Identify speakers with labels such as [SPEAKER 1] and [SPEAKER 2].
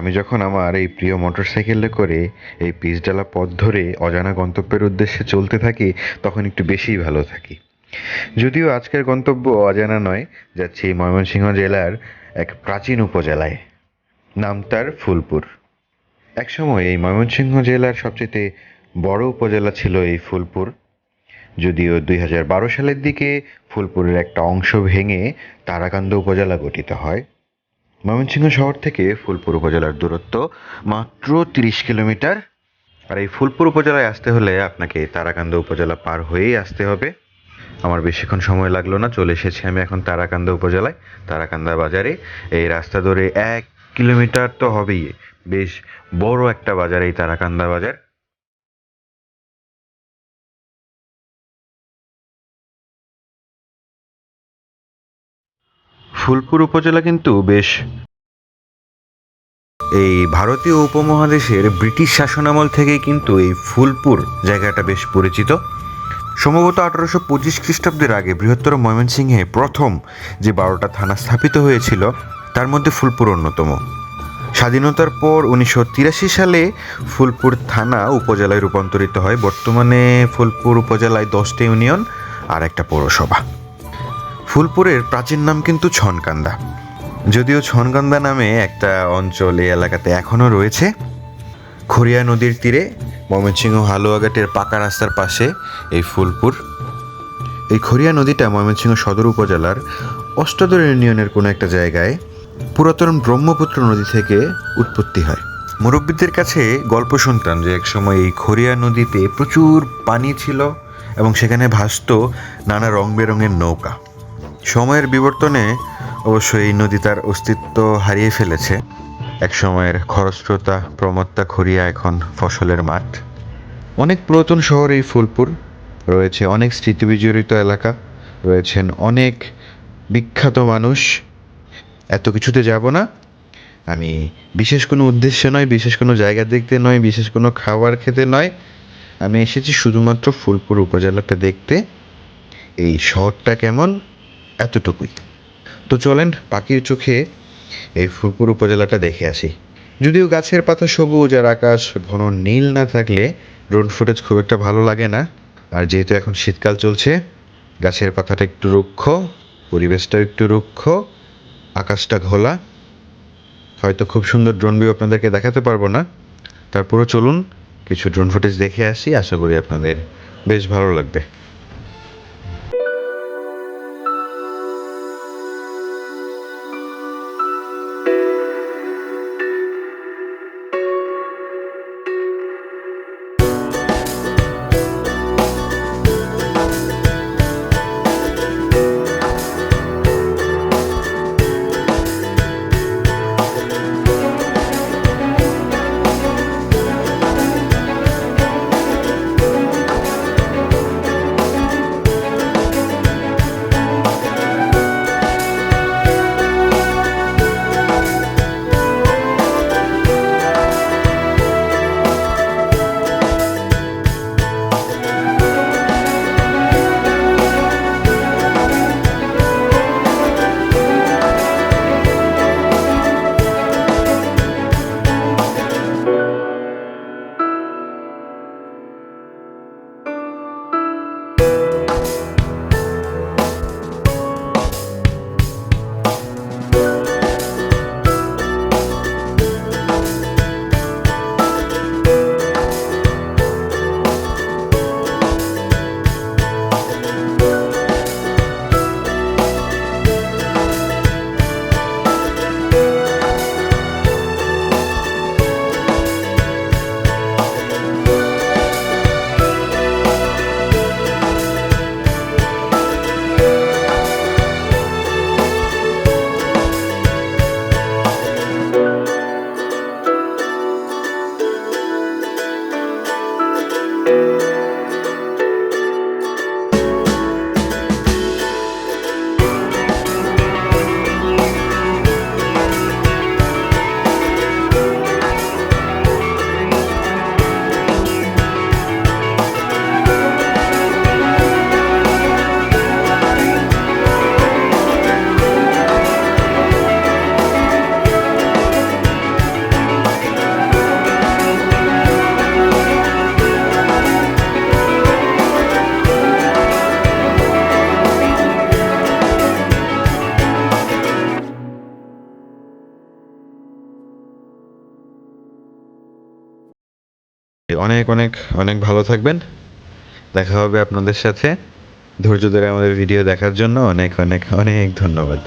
[SPEAKER 1] আমি যখন আমার এই প্রিয় মোটরসাইকেলে করে এই পিচডালা পথ ধরে অজানা গন্তব্যের উদ্দেশ্যে চলতে থাকি, তখন একটু বেশিই ভালো থাকি। যদিও আজকের গন্তব্য অজানা নয়, যাচ্ছি ময়মনসিংহ জেলার এক প্রাচীন উপজেলায়। নাম তার ফুলপুর। একসময় এই ময়মনসিংহ জেলার সবচেয়ে বড় উপজেলা ছিল এই ফুলপুর। যদিও দুই হাজার বারো সালের দিকে ফুলপুরের একটা অংশ ভেঙে তারাকান্দ উপজেলা গঠিত হয়। ময়মনসিংহ শহর থেকে ফুলপুর উপজেলার দূরত্ব মাত্র তিরিশ কিলোমিটার। আর এই ফুলপুর উপজেলায় আসতে হলে আপনাকে তারাকান্দ উপজেলা পার হয়েই আসতে হবে। আমার বেশিক্ষণ সময় লাগল না, চলে এসেছি আমি এখন তারাকান্দা উপজেলায়, তারাকান্দা বাজারে। এই রাস্তা ধরে এক কিলোমিটার তো হবেই, বেশ বড় একটা বাজার এই তারাকান্দা বাজার। ফুলপুর উপজেলা কিন্তু বেশ। এই ভারতীয় উপমহাদেশের ব্রিটিশ শাসনামল থেকেই কিন্তু এই ফুলপুর জায়গাটা বেশ পরিচিত। সম্ভবত আঠারোশো পঁচিশ খ্রিস্টাব্দের আগে বৃহত্তর ময়মনসিংহে প্রথম যে বারোটা থানা স্থাপিত হয়েছিল, তার মধ্যে ফুলপুর অন্যতম। স্বাধীনতার পর উনিশশো তিরাশি সালে ফুলপুর থানা উপজেলায় রূপান্তরিত হয়। বর্তমানে ফুলপুর উপজেলায় দশটি ইউনিয়ন আর একটা পৌরসভা। ফুলপুরের প্রাচীন নাম কিন্তু ছনকান্দা। যদিও ছনকান্দা নামে একটা অঞ্চল এই এলাকাতে এখনও রয়েছে, খড়িয়া নদীর তীরে, ময়মনসিংহ হালুয়াঘাটের পাকা রাস্তার পাশে এই ফুলপুর। এই খড়িয়া নদীটা ময়মনসিংহ সদর উপজেলার অষ্টাদর ইউনিয়নের কোনো একটা জায়গায় পুরাতন ব্রহ্মপুত্র নদী থেকে উৎপত্তি হয়। মুরব্বীদের কাছে গল্প শুনতাম যে একসময় এই খড়িয়া নদীতে প্রচুর পানি ছিল এবং সেখানে ভাসত নানা রং বেরঙের নৌকা। সময়ের বিবর্তনে অবশ্য এই নদী তার অস্তিত্ব হারিয়ে ফেলেছে। এক সময়ের খরস্রোতা প্রমত্তা খড়িয়া এখন ফসলের মাঠ। অনেক পুরাতন শহর এই ফুলপুর। রয়েছে অনেক স্মৃতিবিজড়িত এলাকা। রয়েছেন অনেক বিখ্যাত মানুষ। এত কিছুতে যাব না। আমি বিশেষ কোনো উদ্দেশ্যে নয়, বিশেষ কোনো জায়গা দেখতে নয়, বিশেষ কোনো খাবার খেতে নয়। আমি এসেছি শুধুমাত্র ফুলপুর উপজেলাটা দেখতে। এই শহরটা কেমন? এতটুকুই। তো চলেন পাখির চোখে এই ফুলপুর উপজেলাটা দেখে আসি। যদিও গাছের পাতা সবুজ আর আকাশ ঘন নীল না থাকলে ড্রোন ফুটেজ খুব একটা ভালো লাগে না। আর যেহেতু এখন শীতকাল চলছে, গাছের পাতাটা একটু রুক্ষ পরিবেশটাও একটু রুক্ষ, আকাশটা ঘোলা। হয়তো খুব সুন্দর ড্রোন ভিউ আপনাদেরকে দেখাতে পারব না। তারপরও চলুন, কিছু ড্রোন ফুটেজ দেখে আসি, আশা করি আপনাদের বেশ ভালো লাগবে। Thank you. অনেক অনেক অনেক ভালো থাকবেন। দেখা হবে আপনাদের সাথে। ধৈর্য ধরে আমাদের ভিডিও দেখার জন্য অনেক অনেক অনেক ধন্যবাদ।